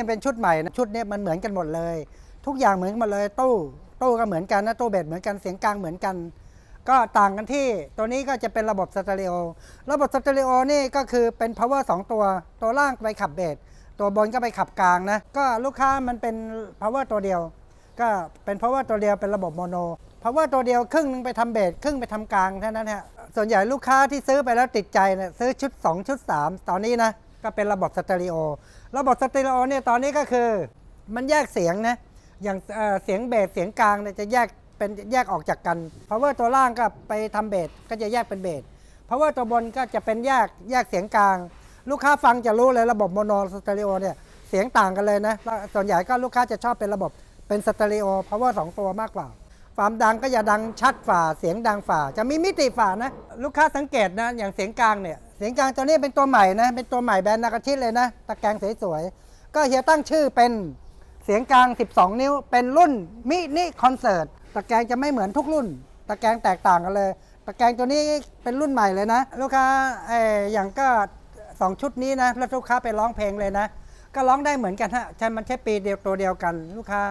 เนี่เป็นชุดใหม่นะชุดนี้มันเหมือนกันหมดเลย ทุกอย่างเหมือนกันหมดเลยตู้ตู้ก็เหมือนกันนะตู้เบสเหมือนกันเสียงกลางเหมือนกัน ก็ต่างกันที่ตัวนี้ก็จะเป็นระบบสเตอริโอระบบสเตอริโอนี่ก็คือเป็น power 2 ตัว ตัวล่างไปขับเบสตัวบนก็ไปขับกลางนะก็ลูกค้ามันเป็น power ตัวเดียว ก็เป็น power ตัวเดียวเป็นระบบโมโน power ตัวเดียวครึ่งหนึงไปทำเบสครึ่งไปทำกลางเท่านั้นฮะส่วนใหญ่ลูกค้าที่ซื้อไปแล้วติดใจเนี่ยซื้อชุด 2 ชุด 3 ตอนนี้นะก็เป็นระบบสเตอริโอ ระบบสเตอริโอเนี่ยตอนนี้ก็คือมันแยกเสียงนะ อย่างเเสียงเบสเสียงกลางเนี่ยจะแยกเป็นแยกออกจากกัน power ตัวล่างก็ไปทำเบสก็จะแยกเป็นเบส power ตัวบนก็จะเป็นแยกแยกเสียงกลาง ลูกค้าฟังจะรู้เลยระบบโมโนสเตอริโอเนี่ยเสียงต่างกันเลยนะ ส่วนใหญ่ก็ลูกค้าจะชอบเป็นระบบเป็นสเตอริโอ power 2 ตัวมากกว่า ความดังก็จะดังชัดฝ่าเสียงดังฝ่า จะมีมิติฝ่านะ ลูกค้าสังเกตนะ อย่างเสียงกลางเนี่ย เสียงกลางตัวนี้เป็นตัวใหม่นะ เป็นตัวใหม่แบรนด์นากาชิเลยนะ ตะแกรงสวยๆ ก็เฮียตั้งชื่อเป็นเสียงกลาง 12 นิ้ว เป็นรุ่นมินิคอนเสิร์ต ตะแกรงจะไม่เหมือนทุกรุ่น ตะแกรงแตกต่างกันเลย ตะแกรงตัวนี้เป็นรุ่นใหม่เลยนะ ลูกค้าเอออย่างก็ 2 ชุดนี้นะ แล้วลูกค้าไปร้องเพลงเลยนะ ก็ร้องได้เหมือนกันฮะ ใช่ มันใช้ปีเดียวตัวเดียวกัน ลูกค้า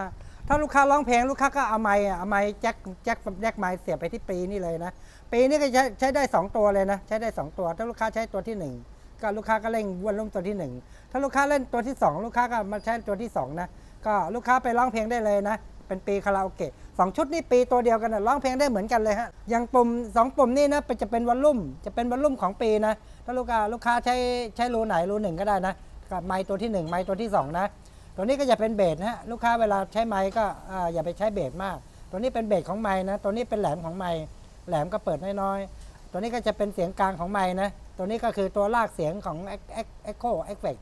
ถ้าลูกค้าร้องเพลงลูกค้าก็เอาไม้เอาไม้แจ็คแจ็คแจ็คไม้เสียบไปที่ปีนี่เลยนะปีนี้ก็ใช้ใช้ได้ 2 ตัวเลยนะ ใช้ได้ 2 ตัว ถ้าลูกค้าใช้ตัวที่ 1 ก็ลูกค้าก็เล่นวนลุ่มตัวที่ 1 ถ้าลูกค้าเล่นตัวที่ 2 ลูกค้าก็มาใช้ตัวที่2นะก็ลูกค้าไปร้องเพลงได้เลยนะ เป็นปีคาราโอเกะสองชุดนี่ปีตัวเดียวกันนะร้องเพลงได้เหมือนกันเลยฮะอย่างปุ่มสองปุ่มนี่นะเป็นจะเป็นวอลลุ่มจะเป็นวอลลุ่มของปีนะถ้าลูกค้าลูกค้าใช้ใช้รูไหนรูหนึ่งก็ได้นะกับไม้ตัวที่หนึ่งไม้ตัวที่สองนะ ตัวนี้ก็จะเป็นเบสนะลูกค้าเวลาใช้ไม้ก็ออย่าไปใช้เบสมาก ตัวนี้เป็นเบสของไม้นะ ตัวนี้เป็นแหลมของไม้แหลมก็เปิดน้อยๆ ตัวนี้ก็จะเป็นเสียงกลางของไม้นะ ตัวนี้ก็คือตัวลากเสียงของ Echo Effect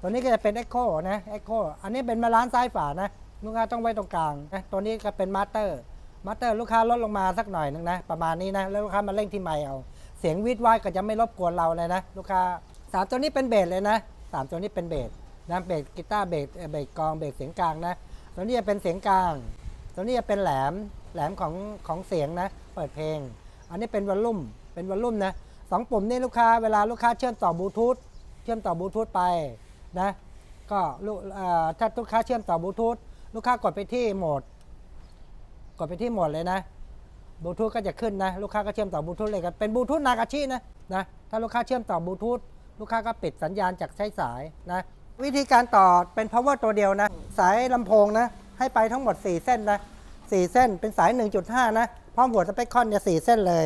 ตัวนี้ก็จะเป็น Echo นะ Echo อันนี้เป็นมาล้านซ้ายฝานะ ลูกค้าต้องไว้ตรงกลางนะตัวนี้ก็เป็นมาสเตอร์มาสเตอร์ลูกค้าลดลงมาสักหน่อยหนึงนะ ประมาณนี้นะ แล้วลูกค้ามาเร่งที่ไมค์เอา เสียงวิดวายก็จะไม่รบกวนเราเลยนะ ลูกค้าสามตัวนี้เป็นเบสเลยนะสามตัวนี้เป็นเบส นะเบสกีตาร์เบสเอ่อเบสกองเบสเสียงกลางนะตัวนี้จะเป็นเสียงกลางตัวนี้จะเป็นแหลมแหลมของของเสียงนะ เปิดเพลง อันนี้เป็นวอลลุ่มเป็นวอลลุ่มนะสองปุ่มนี่ลูกค้าเวลาลูกค้าเชื่อมต่อบลูทูธเชื่อมต่อบลูทูธไปนะก็ลูกถ้าลูกค้าเชื่อมต่อบลูทูธลูกค้ากดไปที่โหมด กดไปที่โหมดเลยนะบลูทูธก็จะขึ้นนะลูกค้าก็เชื่อมต่อบลูทูธเลยกันเป็นบลูทูธนากาชินะนะถ้าลูกค้าเชื่อมต่อบลูทูธลูกค้าก็ปิดสัญญาณจากใช้สายนะ วิธีการต่อเป็น power ตัวเดียวนะ สายลำโพงนะ ให้ไปทั้งหมด 4 เส้นนะ 4 เส้นเป็นสาย 1.5 นะ พร้อมหัวสเปคคอนเนี่ย4เส้นเลย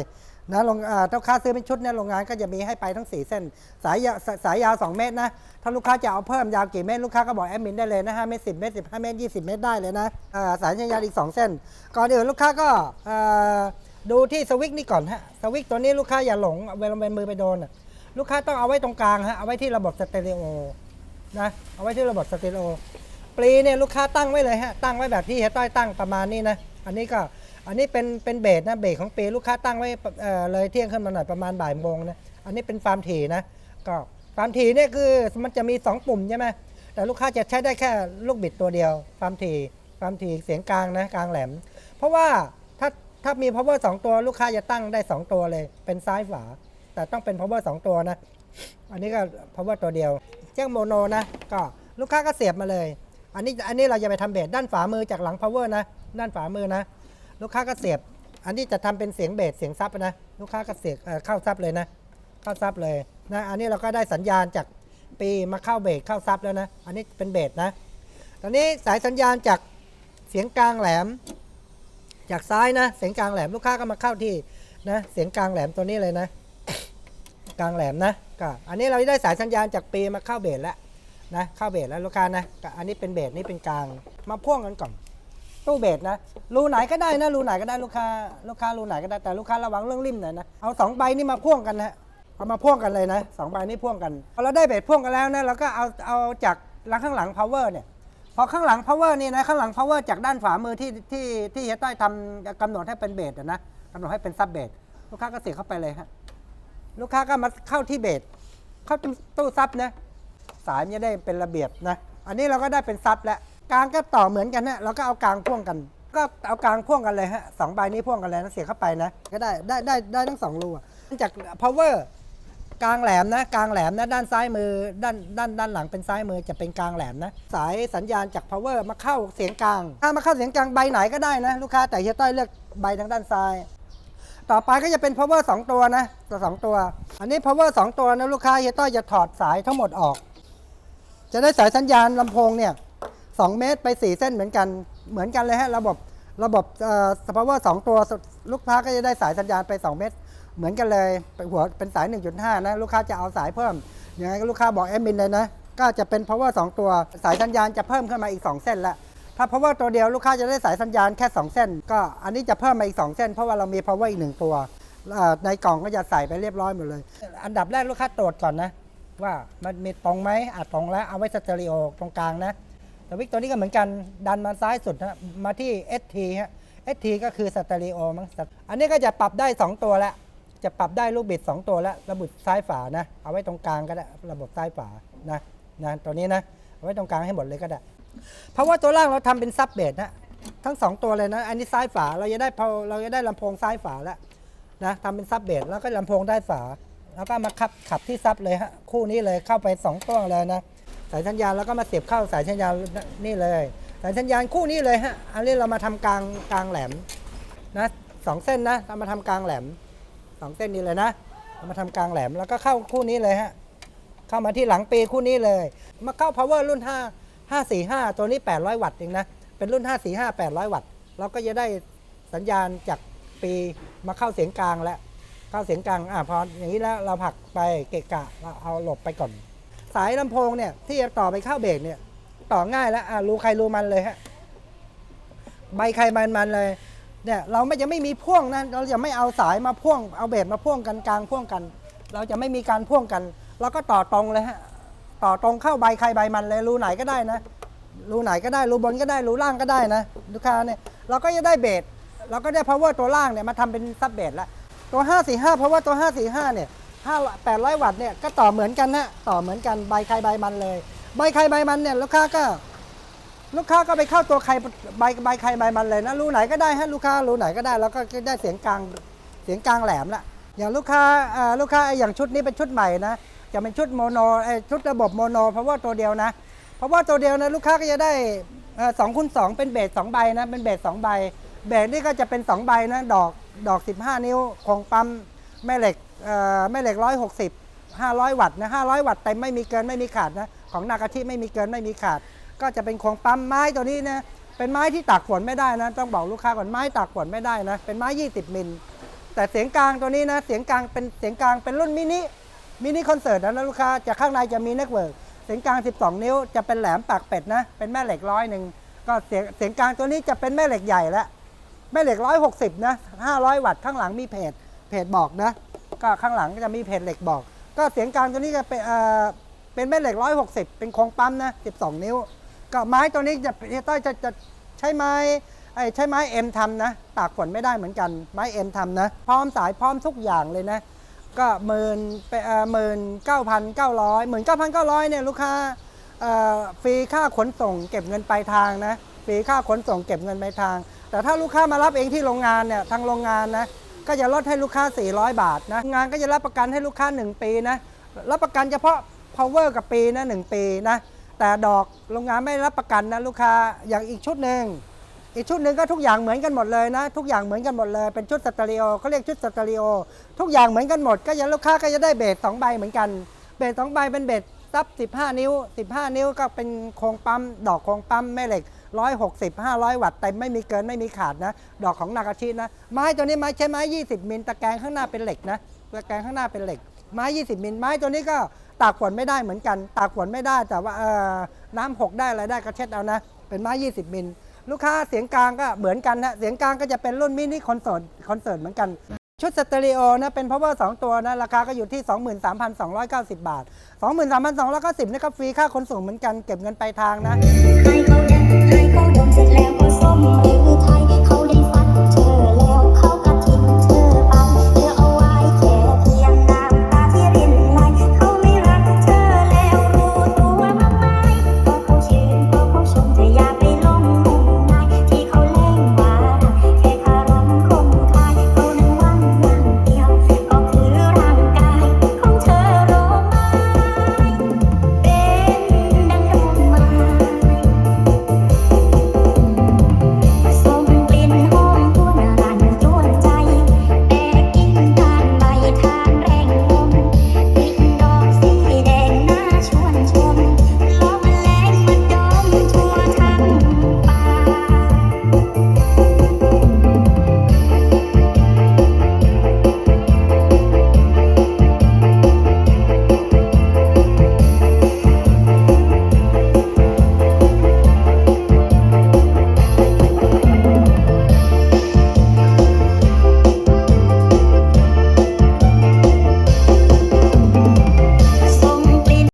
นะลงอ่าถ้าลูกค้าซื้อเป็นชุดเนี่ยโรงงานก็จะมีให้ไปทั้ง 4 เส้น สายยาสายยาว 2 เมตรนะ ถ้าลูกค้าจะเอาเพิ่มยาวกี่เมตร ลูกค้าก็บอกแอดมินได้เลยนะ5เมตร10 เมตร 15 เมตร 20 เมตรได้เลยนะอ่าสายยาวอีก 2 เส้น ก่อนอื่นลูกค้าก็อ่าดูที่สวิตช์นี่ก่อนฮะ สวิตช์ตัวนี้ลูกค้าอย่าหลงเวลาเป็นมือไปโดนอะลูกค้าต้องเอาไว้ตรงกลางฮะ เอาไว้ที่ระบบสเตอริโอ นะเอาไว้ที่ระบบสเตอริโอปลีเนี่ยลูกค้าตั้งไว้เลยฮะตั้งไว้แบบที่เฮต้อยตั้งประมาณนี้นะอันนี้ก็อันนี้เป็นเป็นเบสนะเบสของปลีลูกค้าตั้งไว้เอ่อเลยเที่ยงขึ้นมาหน่อยประมาณบ่ายโมงนะอันนี้เป็นฟาร์มถี่นะก็ฟาร์มถี่เนี่ยคือมันจะมี 2 ปุ่มใช่ไหมแต่ลูกค้าจะใช้ได้แค่ลูกบิดตัวเดียวฟาร์มถี่ฟาร์มถี่เสียงกลางนะกลางแหลม เพราะว่าถ้าถ้ามี power 2 ตัวลูกค้าจะตั้งได้ 2 ตัวเลยเป็นซ้ายฝาแต่ต้องเป็น power 2 ตัวนะ อันนี้ก็ power ตัวเดียว เจ้าโมโนนะก็ลูกค้าก็เสียบมาเลย อันนี้อันนี้เราจะไปทำเบสด้านฝามือจากหลัง power นะ ด้านฝามือนะ ลูกค้าก็เสียบ อันนี้จะทำเป็นเสียงเบสเสียงซับนะ ลูกค้าก็เสียบเเข้าซับเลยนะ เข้าซับเลยนะอันนี้เราก็ได้สัญญาณจากปีมาเข้าเบสเข้าซับแล้วนะ อันนี้เป็นเบสนะ ตอนนี้สายสัญญาณจากเสียงกลางแหลม จากซ้ายนะ เสียงกลางแหลมลูกค้าก็มาเข้าที่นะเสียงกลางแหลมตัวนี้เลยนะ กลางแหลมนะ ก็อันนี้เราได้สายสัญญาณจากปีมาเข้าเบสแล้วนะเข้าเบสแล้วลูกค้านะอันนี้เป็นเบสนี่เป็นกลางมาพ่วงกันก่อนตู้เบสนะรูไหนก็ได้นะรูไหนก็ได้ลูกค้าลูกค้ารูไหนก็ได้แต่ลูกค้าระวังเรื่องริมหน่อยนะเอาสองใบนี่มาพ่วงกันนะเอามาพ่วงกันเลยนะสองใบนี่พ่วงกันพอเราได้เบสพ่วงกันแล้วนะเราก็เอาเอาจากหลังข้างหลัง power เนี่ยพอข้างหลัง power นี่นะข้างหลัง power จากด้านขวามือที่ที่ที่เฮียต้อยทำกำหนดให้เป็นเบสนะกำหนดให้เป็นซับเบสลูกค้าก็เสียบเข้าไปเลยฮะ ลูกค้าก็มาเข้าที่เบสเข้าตู้ซับนะสายมันจะได้เป็นระเบียบนะ อันนี้เราก็ได้เป็นซับแล้วกลางก็ต่อเหมือนกันนะเราก็เอากลางพ่วงกัน ก็เอากลางพ่วงกันเลยฮะสองใบนี้พ่วงกันเลยนะเสียบเข้าไปนะ ก็ได้ได้ได้ได้ทั้งสองรูจาก power กลางแหลมนะกลางแหลมนะด้านซ้ายมือด้านด้านด้านหลังเป็นซ้ายมือจะเป็นกลางแหลมนะ สายสัญญาณจาก power มาเข้าเสียงกลางถ้ามาเข้าเสียงกลางใบไหนก็ได้นะ ลูกค้าแต่เฮียต้อยเลือกใบทางด้านซ้าย ต่อไปก็จะเป็น power 2 ตัวนะตัวสองตัว อันนี้ power 2 ตัวนะลูกค้าเฮียต้อยจะถอดสายทั้งหมดออก จะได้สายสัญญาณลำโพงเนี่ย2เมตรไป 4 เส้นเหมือนกันเหมือนกันเลยฮะระบบระบบเอ่อ power 2ตัวลูกค้าก็จะได้สายสัญญาณไป 2 เมตร เหมือนกันเลยเป็นหัวเป็นสาย 1.5 นะ ลูกค้าจะเอาสายเพิ่มยังไงก็ลูกค้าบอกแอดมินเลยนะ ก็จะเป็น power 2 ตัว สายสัญญาณจะเพิ่มขึ้นมาอีก 2 เส้นละ ถ้า power ตัวเดียวลูกค้าจะได้สายสัญญาณแค่ 2 เส้น ก็อันนี้จะเพิ่มมาอีก 2 เส้น เพราะว่าเรามี power อีก1ตัวเอ่อในกล่องก็จะใส่ไปเรียบร้อยหมดเลย อันดับแรกลูกค้าตรวจก่อนนะ ว่ามันมีตรงไหมอะตรงแล้วเอาไว้สเตอริโอตรงกลางนะแต่วิกตัวนี้ก็เหมือนกันดันมาซ้ายสุดนะมาที่ ST ฮะ ST ก็คือสเตอริโอมั้งอันนี้ก็จะปรับได้ 2 ตัวแล้วจะปรับได้ลูกบิด 2 ตัวแล้วระบบซ้ายฝานะ เอาไว้ตรงกลางก็ได้ ระบบซ้ายฝานะนะตัวนี้นะ เอาไว้ตรงกลางให้หมดเลยก็ได้ เพราะว่าตัวล่างเราทำเป็นซับเบสนะทั้ง 2 ตัวเลยนะ อันนี้ซ้ายฝาเราจะได้พอเราจะได้ลำโพงซ้ายฝาแล้วนะทำเป็นซับเบสแล้วก็ลำโพงได้ฝา แล้วก็มาขับขับที่ซับเลยฮะคู่นี้เลยเข้าไป2ตัวเลยนะสายสัญญาณแล้วก็มาเสียบเข้าสายสัญญาณนี่เลยสายสัญญาณคู่นี้เลยฮะอันนี้เรามาทำกลางกลางแหลมนะสองเส้นนะเรามาทำกลางแหลมสองเส้นนี้เลยนะเรามาทำกลางแหลมแล้วก็เข้าคู่นี้เลยฮะเข้ามาที่หลังปีคู่นี้เลย มาเข้า power รุ่น 5 545 ตัวนี้ 800 วัตต์เองนะ เป็นรุ่น 545 800 วัตต์ เราก็จะได้สัญญาณจากปีมาเข้าเสียงกลางแล้วเข้าเสียงกลางอะพออย่างนี้แล้วเราผลักไปเกะกะเราเอาหลบไปก่อน สายลำโพงเนี่ยที่จะต่อไปเข้าเบรกเนี่ยต่อง่ายแล้วอะรู้ใครรู้มันเลยฮะใบใครใบมันเลยเนี่ยเราไม่จะไม่มีพ่วงนะเราจะไม่เอาสายมาพ่วงเอาเบรกมาพ่วงกันกลางพ่วงกัน เราจะไม่มีการพ่วงกัน เราก็ต่อตรงเลยฮะ ต่อตรงเข้าใบใครใบมันเลยรูไหนก็ได้นะรูไหนก็ได้รูบนก็ได้รูล่างก็ได้นะลูกค้าเนี่ยเราก็จะได้เบสเราก็ได้ power ตัวล่างเนี่ยมาทำเป็นซับเบสล้วตัว 545เพราะว่าตัว 545 เนี่ย5 800 วัตต์เนี่ยก็ต่อเหมือนกันนะต่อเหมือนกันใบใครใบมันเลย ใบใครใบมันเนี่ยลูกค้าก็ลูกค้าก็ไปเข้าตัวใครใบใบใครใบมันเลยนะรูไหนก็ได้ฮะลูกค้ารูไหนก็ได้แล้วก็ได้เสียงกลางเสียงกลางแหลมละอย่างลูกค้าอ่าลูกค้าอย่างชุดนี้เป็นชุดใหม่นะ จะเป็นชุดโมโนชุดระบบโมโนเพราะว่าตัวเดียวนะ เพราะว่าตัวเดียวนะลูกค้าก็จะได้สองคูณสองเป็นเบสสองใบนะเป็นเบสสองใบ เบสนี่ก็จะเป็น2ใบนะดอกดอก 15 นิ้วคงปั๊มแม่เหล็กแม่เหล็ก160 500วัตต์นะ500วัตต์เต็มไม่มีเกินไม่มีขาดนะของนากาชิไม่มีเกินไม่มีขาด ก็จะเป็นโครงปั๊มไม้ตัวนี้นะเป็นไม้ที่ตากฝนไม่ได้นะ ต้องบอกลูกค้าก่อนไม้ตากฝนไม่ได้นะ เป็นไม้ 20 มิล แต่เสียงกลางตัวนี้นะ เสียงกลางเป็นเสียงกลางเป็นรุ่นมินิ มินิคอนเสิร์ตนะลูกค้าจะข้างในจะมีเน็ตเวิร์กเสียงกลาง 12 นิ้วจะเป็นแหลมปากเป็ดนะ เป็นแม่เหล็กร้อยหนึ่งก็เสียงเสียงกลางตัวนี้จะเป็นแม่เหล็กใหญ่แล้วแม่เหล็ก 160 นะ 500 วัตต์ข้างหลังมีเพจเพจบอกนะ ก็ข้างหลังก็จะมีเพจเหล็กบอก ก็เสียงกลางตัวนี้ก็เป็นเอ่อเป็นแม่เหล็ก 160 เป็นโครงปั๊มนะ 12 นิ้ว ก็ไม้ตัวนี้จะเฮต้อยจะจะใช้ไม้ไอ้ใช้ไม้เอ็มทำนะ ตากฝนไม่ได้เหมือนกัน ไม้เอ็มทำนะ พร้อมสายพร้อมทุกอย่างเลยนะ ก็หมื่นไปหมื่นเก้าพันเก้าร้อยหมื่นเก้าพันเก้าร้อยเนี่ยลูกค้าเอ่อฟรีค่าขนส่งเก็บเงินปลายทางนะฟรีค่าขนส่งเก็บเงินปลายทาง แต่ถ้าลูกค้ามารับเองที่โรงงานเนี่ยทางโรงงานนะก็จะลดให้ลูกค้า 400 บาทนะงานก็จะรับประกันให้ลูกค้า 1 ปีนะรับประกันเฉพาะ power กับปีนะ1ปีนะแต่ดอกโรงงานไม่รับประกันนะลูกค้าอย่างอีกชุดหนึ่ง อีกชุดหนึ่งก็ทุกอย่างเหมือนกันหมดเลยนะ ทุกอย่างเหมือนกันหมดเลย เป็นชุดสเตอริโอเขาเรียกชุดสเตอริโอทุกอย่างเหมือนกันหมด ก็ยังลูกค้าก็จะได้เบสสองใบเหมือนกัน เบสสองใบเป็นเบสซับ 15 นิ้ว 15 นิ้วก็เป็นโครงปั๊ม ดอกโครงปั๊มแม่เหล็ก 160 500 วัตต์เต็มไม่มีเกินไม่มีขาดนะ ดอกของนากาชินะ ไม้ตัวนี้ไม้ใช้ไม้ 20 มิลตะแกรงข้างหน้าเป็นเหล็กนะตะแกรงข้างหน้าเป็นเหล็ก ไม้ 20 มิลไม้ตัวนี้ก็ตากฝนไม่ได้เหมือนกัน ตากฝนไม่ได้แต่ว่าน้ำหกได้อะไรได้ก็เช็ดเอานะ เป็นไม้ 20 มิล ลูกค้าเสียงกลางก็เหมือนกันนะเสียงกลางก็จะเป็นรุ่นมินิคอนเสิร์ตคอนเสิร์ตเหมือนกัน ชุดสเตอริโอนะเป็น power 2 ตัวนะราคาก็อยู่ที่ 23,290 บาท 23,290นะครับฟรีค่าขนส่งเหมือนกันเก็บเงินปลายทางนะให้เขาดังให้เขาดมเสร็จแล้วก็ส้ม